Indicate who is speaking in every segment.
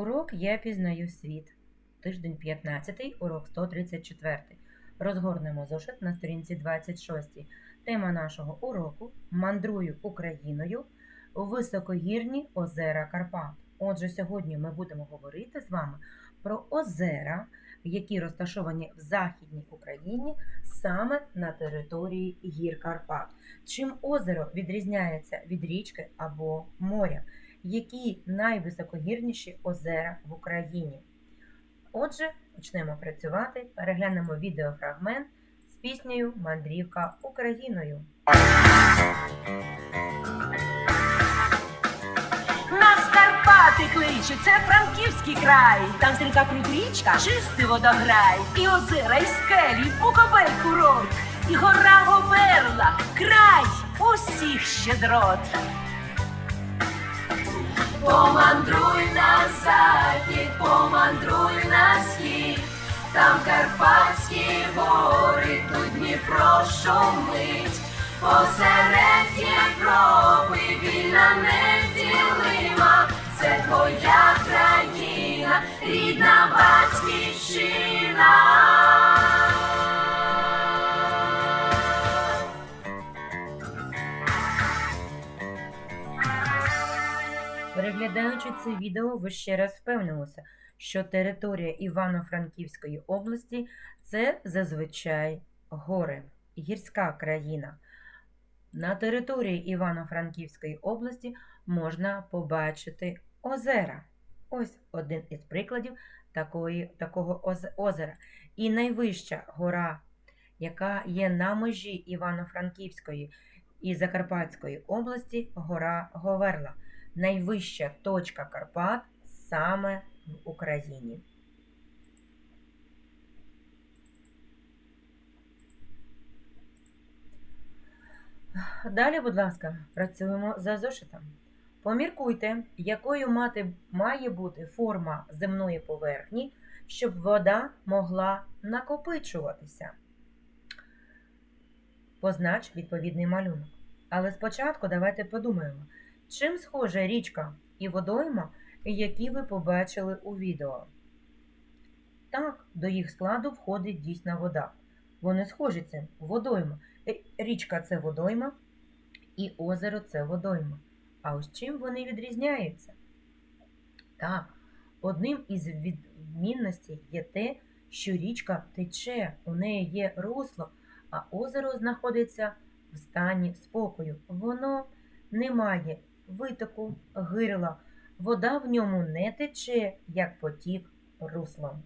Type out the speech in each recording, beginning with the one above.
Speaker 1: Урок Я пізнаю світ. Тиждень 15, урок 134. Розгорнемо зошит на сторінці 26. Тема нашого уроку Мандрую Україною високогірні озера Карпат. Отже, сьогодні ми будемо говорити з вами про озера, які розташовані в Західній Україні саме на території гір Карпат. Чим озеро відрізняється від річки або моря? Які найвисокогірніші озера в Україні. Отже, почнемо працювати, переглянемо відеофрагмент з піснею Мандрівка Україною.
Speaker 2: Нас Карпати кличе, це Франківський край. Там стрімка крут-річка, чистий водограй. І озера, і скелі, Буковель курорт, і гора Говерла, край усіх щедрот. Помандруй на захід, помандруй на схід, там Карпатські гори, тут Дніпро шумить, посеред
Speaker 1: Переглядаючи це відео, ви ще раз впевнилися, що територія Івано-Франківської області це зазвичай гори, гірська країна. На території Івано-Франківської області можна побачити озера. Ось один із прикладів такої, такого озера. І найвища гора, яка є на межі Івано-Франківської і Закарпатської області, гора Говерла найвища точка Карпат саме в Україні. Далі, будь ласка, працюємо за зошитом. Поміркуйте, якою мати має бути форма земної поверхні, щоб вода могла накопичуватися. Познач відповідний малюнок. Але спочатку давайте подумаємо, Чим схожа річка і водойма, які ви побачили у відео? Так, до їх складу входить дійсна вода. Вони схожі цим водойма. Е, Річка це водойма і озеро це водойма. А ось чим вони відрізняються? Так, одним із відмінностей є те, що річка тече, у неї є русло, а озеро знаходиться в стані спокою. Воно не має витоку гирла. Вода в ньому не тече, як потік руслом.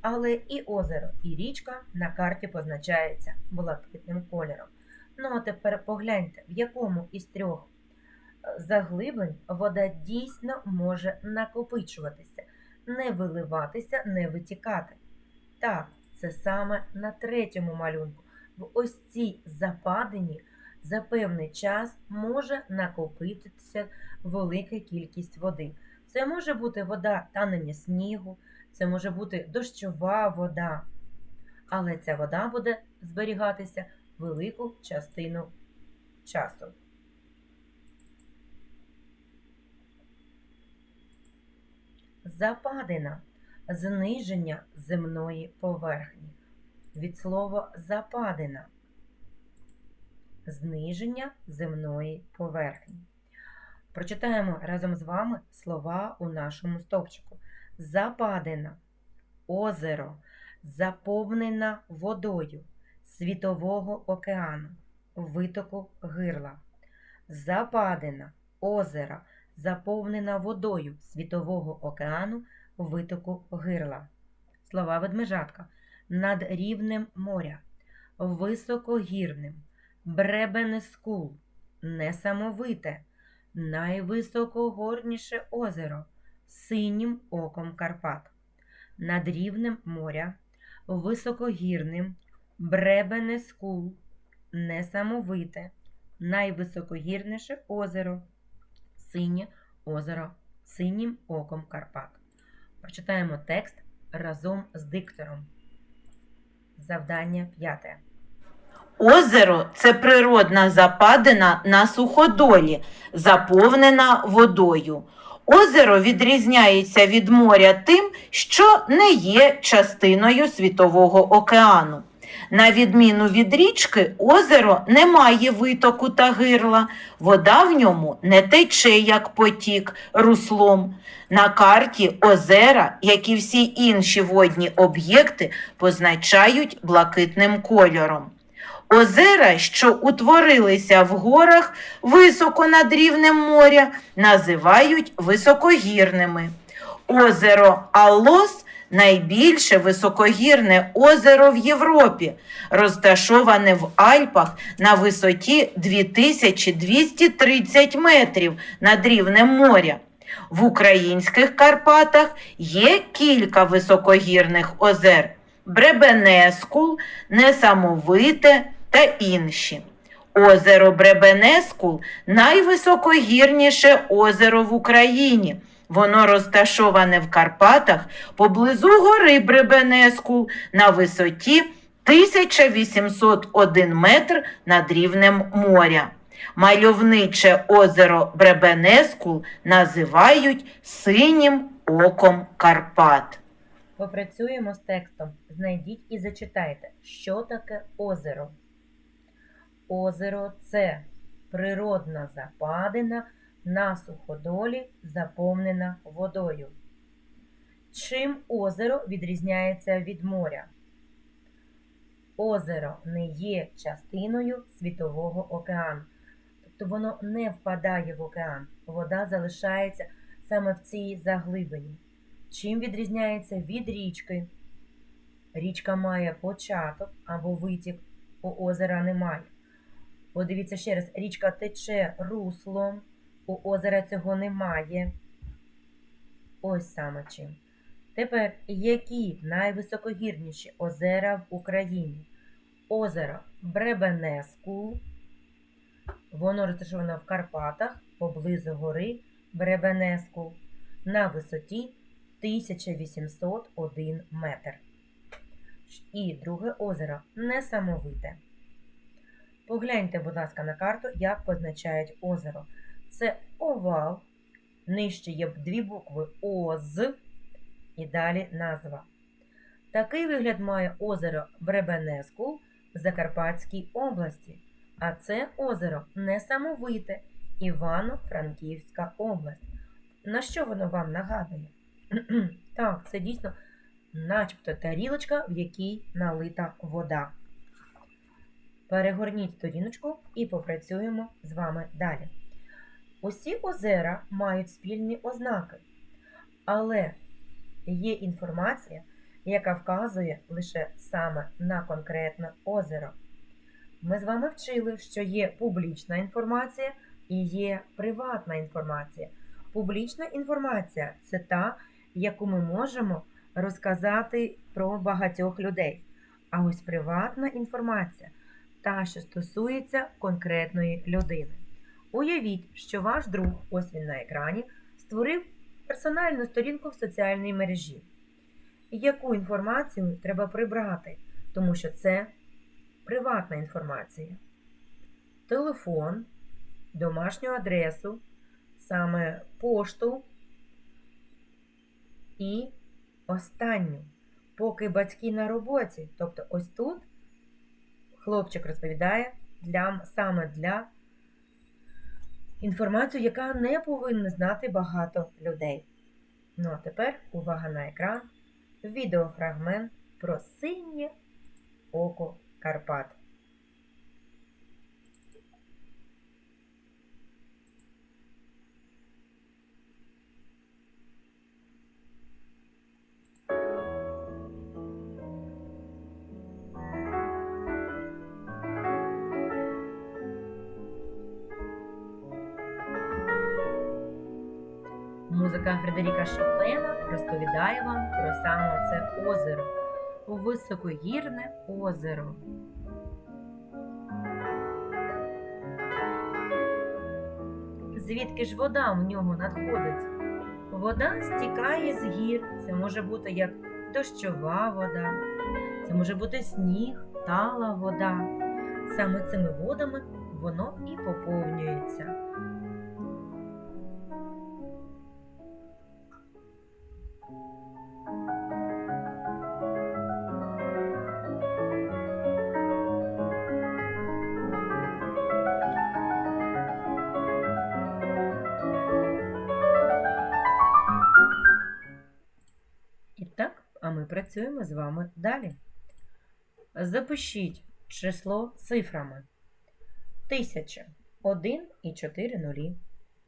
Speaker 1: Але і озеро, і річка на карті позначається блакитним кольором. Ну а тепер погляньте, в якому із трьох е, заглиблень вода дійсно може накопичуватися, не виливатися, не витікати. Так, це саме на третьому малюнку. В ось цій западині за певний час може накопитися велика кількість води. Це може бути вода танення снігу, це може бути дощова вода, але ця вода буде зберігатися велику частину часу. Западина зниження земної поверхні. Від слова западина зниження земної поверхні. Прочитаємо разом з вами слова у нашому стовпчику. Западина, озеро, заповнена водою Світового океану, витоку гирла. Западина, озеро, заповнена водою Світового океану, витоку гирла. Слова ведмежатка. Над рівнем моря, високогірним, Бребенескул, несамовите, найвисокогорніше озеро, синім оком Карпат, над рівнем моря, високогірним, Бребенескул, несамовите, найвисокогірніше озеро, синє озеро, синім оком Карпат. Прочитаємо текст разом з диктором. Завдання п'яте.
Speaker 3: Озеро це природна западина на суходолі, заповнена водою. Озеро відрізняється від моря тим, що не є частиною Світового океану. На відміну від річки, озеро не має витоку та гирла, вода в ньому не тече як потік руслом. На карті озера, як і всі інші водні об'єкти, позначають блакитним кольором. Озера, що утворилися в горах високо над рівнем моря, називають високогірними. Озеро Алос найбільше високогірне озеро в Європі, розташоване в Альпах на висоті 2230 метрів над рівнем моря. В українських Карпатах є кілька високогірних озер Бребенескул, Несамовите та інші. Озеро Бребенескул найвисокогірніше озеро в Україні. Воно розташоване в Карпатах поблизу гори Бребенескул на висоті 1801 метр над рівнем моря. Мальовниче озеро Бребенескул називають синім оком Карпат.
Speaker 1: Попрацюємо з текстом. Знайдіть і зачитайте, що таке озеро. Озеро це природна западина на суходолі, заповнена водою. Чим озеро відрізняється від моря? Озеро не є частиною Світового океану. Тобто воно не впадає в океан. Вода залишається саме в цій заглибині. Чим відрізняється від річки? Річка має початок або витік, у озера немає. Подивіться ще раз, річка тече руслом, у озера цього немає. Ось саме чим. Тепер, які найвисокогірніші озера в Україні? Озеро Бребенескул. Воно розташоване в Карпатах поблизу гори Бребенескул на висоті 1801 метр. І друге озеро несамовите. Погляньте, будь ласка, на карту, як позначають озеро. Це овал, нижче є дві букви ОЗ і далі назва. Такий вигляд має озеро Бребенескул в Закарпатській області, а це озеро несамовите Івано-Франківська область. На що воно вам нагадує? Так, це дійсно начебто тарілочка, в якій налита вода. Перегорніть сторіночку і попрацюємо з вами далі. Усі озера мають спільні ознаки, але є інформація, яка вказує лише саме на конкретне озеро. Ми з вами вчили, що є публічна інформація і є приватна інформація. Публічна інформація це та, яку ми можемо розказати про багатьох людей. А ось приватна інформація та, що стосується конкретної людини. Уявіть, що ваш друг, ось він на екрані, створив персональну сторінку в соціальній мережі. Яку інформацію треба прибрати, тому що це приватна інформація. Телефон, домашню адресу, саме пошту і останню, поки батьки на роботі. Тобто, ось тут хлопчик розповідає для, саме для інформацію, яка не повинна знати багато людей. Ну а тепер увага на екран. Відеофрагмент про синє око Карпат. Шопена розповідає вам про саме це озеро. Високогірне озеро. Звідки ж вода в нього надходить? Вода стікає з гір. Це може бути як дощова вода, це може бути сніг, тала вода. Саме цими водами воно і поповнюється. Працюємо з вами далі. Запишіть число цифрами. 1000 – 1 і 4 нулі.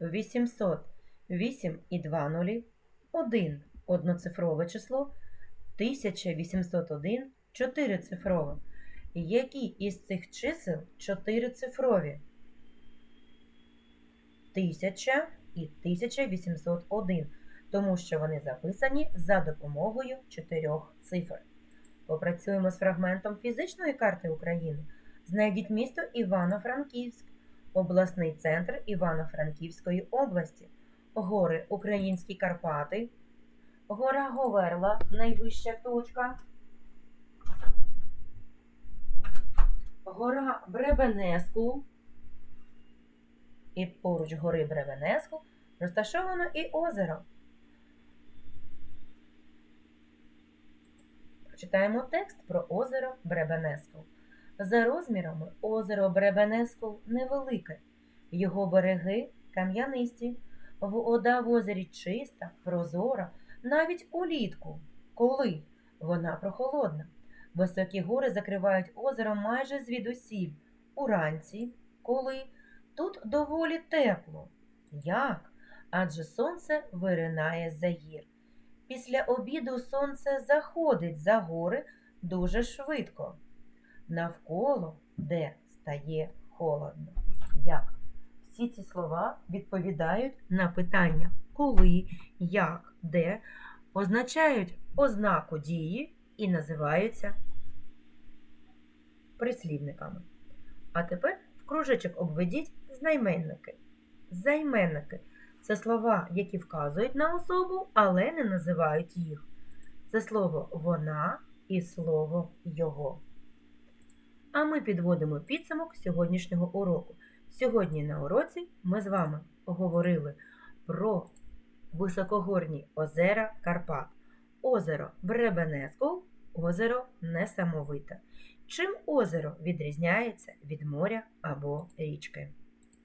Speaker 1: 800 – 8 і 2 нулі. 1 – одноцифрове число. 1801 – чотирицифрове. Які із цих чисел чотирицифрові? 1000 і 1801 тому що вони записані за допомогою чотирьох цифр. Попрацюємо з фрагментом фізичної карти України. Знайдіть місто Івано-Франківськ, обласний центр Івано-Франківської області, гори Українські Карпати, гора Говерла, найвища точка, гора Бребенеску. І поруч гори Бребенеску розташовано і озеро. Читаємо текст про озеро Бребенеску. За розмірами озеро Бребенеску невелике, його береги кам'янисті, вода в озері чиста, прозора, навіть улітку, коли вона прохолодна. Високі гори закривають озеро майже звідусіль, уранці, коли тут доволі тепло. Як? Адже сонце виринає з-за гір. Після обіду сонце заходить за гори дуже швидко. Навколо де стає холодно. Як? Всі ці слова відповідають на питання коли, як, де, означають ознаку дії і називаються прислівниками. А тепер в кружечок обведіть знайменники. Займенники це слова, які вказують на особу, але не називають їх. Це слово вона і слово його. А ми підводимо підсумок сьогоднішнього уроку. Сьогодні на уроці ми з вами говорили про високогорні озера Карпат, озеро Бребенецьков, озеро Несамовите. Чим озеро відрізняється від моря або річки?